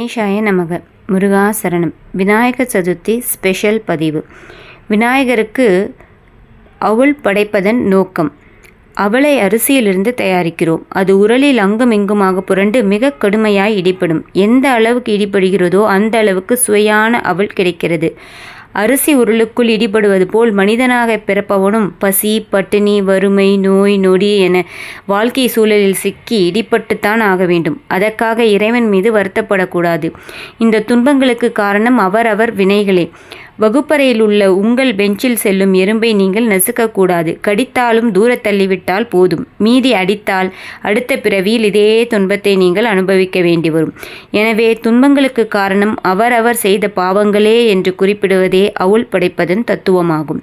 கணேஷாய நமக முருகாசரணம் விநாயகர் சதுர்த்தி ஸ்பெஷல் பதிவு விநாயகருக்கு அவள் படைப்பதன் நோக்கம் அவளை அரிசியிலிருந்து தயாரிக்கிறோம் அது உரலில் அங்கும் இங்குமாக புரண்டு மிக கடுமையாய் இடிப்படும் எந்த அளவுக்கு இடிபடுகிறதோ அந்த அளவுக்கு சுவையான அவள் கிடைக்கிறது அரிசி உருளுக்குள் இடிபடுவது போல் மனிதனாக பிறப்பவனும் பசி பட்டினி வறுமை நோய் நொடி என வாழ்க்கை சூழலில் சிக்கி இடிபட்டுத்தான் ஆக வேண்டும். அதற்காக இறைவன் மீது வருத்தப்படக்கூடாது. இந்த துன்பங்களுக்கு காரணம் அவரவர் வினைகளே. வகுப்பறையில் உள்ள உங்கள் பெஞ்சில் செல்லும் எறும்பை நீங்கள் நசுக்கக்கூடாது. கடித்தாலும் தூர தள்ளிவிட்டால் போதும். மீதி அடித்தால் அடுத்த பிறவியில் இதே துன்பத்தை நீங்கள் அனுபவிக்க வேண்டி வரும் எனவே துன்பங்களுக்கு காரணம் அவரவர் செய்த பாவங்களே என்று குறிப்பிடுவதே அவுள் படைப்பதன் தத்துவமாகும்.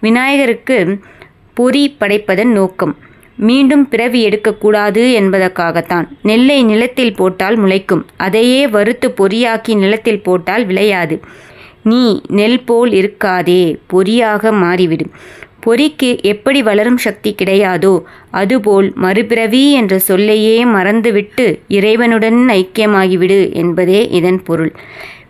விநாயகருக்கு பொறி படைப்பதன் நோக்கம். மீண்டும் பிறவி எடுக்கக்கூடாது என்பதற்காகத்தான். நெல்லை நிலத்தில் போட்டால் முளைக்கும். அதையே வறுத்து பொறியாக்கி நிலத்தில் போட்டால் விளையாது. நீ நெல் போல் இருக்காதே பொறியாக மாறிவிடும். பொறிக்கு எப்படி வளரும் சக்தி கிடையாதோ அதுபோல் மறுபிறவி என்ற சொல்லையே மறந்துவிட்டு இறைவனுடன் ஐக்கியமாகிவிடு என்பதே இதன் பொருள்.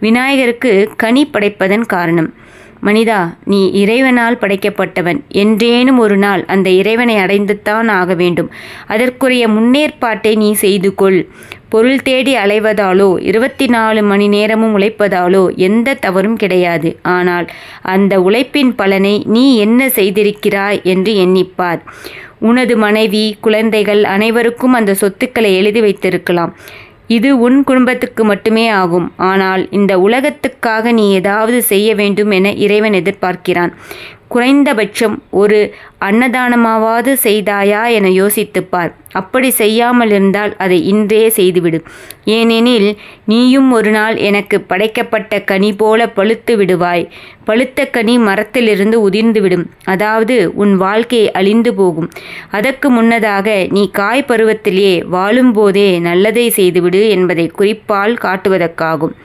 விநாயகருக்கு கனி படைப்பதன் காரணம். மனிதா நீ இறைவனால் படைக்கப்பட்டவன். என்றேனும் ஒரு நாள் அந்த இறைவனை அடைந்துத்தான் ஆக வேண்டும். அதற்குரிய முன்னேற்பாட்டை நீ செய்து கொள். பொருள் தேடி அலைவதாலோ இருபத்தி நாலு மணி நேரமும் உழைப்பதாலோ எந்த தவறும் கிடையாது. ஆனால் அந்த உழைப்பின் பலனை நீ என்ன செய்திருக்கிறாய் என்று எண்ணிப்பார். உனது மனைவி குழந்தைகள் அனைவருக்கும் அந்த சொத்துக்களை எழுதி வைத்திருக்கலாம். இது உன் குடும்பத்துக்கு மட்டுமே ஆகும். ஆனால் இந்த உலகத்துக்காக நீ ஏதாவது செய்ய வேண்டும் என இறைவன் எதிர்பார்க்கிறான். குறைந்தபட்சம் ஒரு அன்னதானமாவது செய்தாயா என யோசித்துப்பார். அப்படி செய்யாமல் இருந்தால் அதை இன்றே செய்துவிடு. ஏனெனில் நீயும் ஒரு நாள் எனக்கு படைக்கப்பட்ட கனி போல பழுத்து விடுவாய். பழுத்த கனி மரத்திலிருந்து உதிர்ந்துவிடும். அதாவது உன் வாழ்க்கை அழிந்து போகும். அதற்கு முன்னதாக நீ காய் பருவத்திலேயே வாழும்போதே நல்லதை செய்துவிடு என்பதை குறிப்பால் காட்டுவதற்காகும்.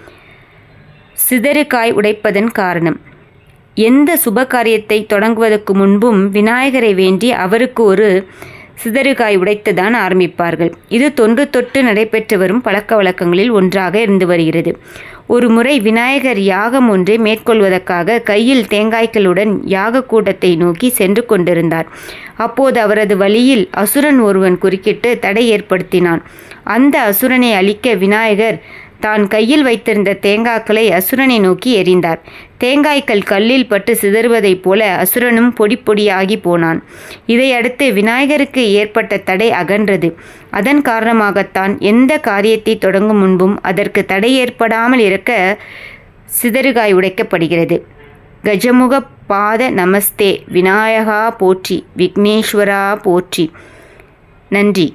சிதறுகாய் உடைப்பதன் காரணம். எந்த சுப காரியத்தை தொடங்குவதற்கு முன்பும் விநாயகரை வேண்டி அவருக்கு ஒரு சிதறுகாய் உடைத்துதான் ஆரம்பிப்பார்கள். இது தொன்று தொட்டு நடைபெற்று வரும் பழக்க வழக்கங்களில் ஒன்றாக இருந்து வருகிறது. ஒரு முறை விநாயகர் யாகம் ஒன்றை மேற்கொள்வதற்காக கையில் தேங்காய்களுடன் யாக கூட்டத்தை நோக்கி சென்று கொண்டிருந்தார். அப்போது அவரது வழியில் அசுரன் ஒருவன் குறுக்கிட்டு தடை ஏற்படுத்தினான். அந்த அசுரனை அழிக்க விநாயகர் தான் கையில் வைத்திருந்த தேங்காய்களை அசுரனை நோக்கி எறிந்தார். தேங்காய்கள் கல்லில் பட்டு சிதறுவதைப் போல அசுரனும் பொடி பொடியாகி போனான். இதையடுத்து விநாயகருக்கு ஏற்பட்ட தடை அகன்றது. அதன் காரணமாகத்தான் எந்த காரியத்தை தொடங்கும் முன்பும் அதற்கு தடை ஏற்படாமல் இருக்க சிதறுகாய் உடைக்கப்படுகிறது. கஜமுக பாத நமஸ்தே. விநாயகா போற்றி. விக்னேஸ்வரா போற்றி. நன்றி.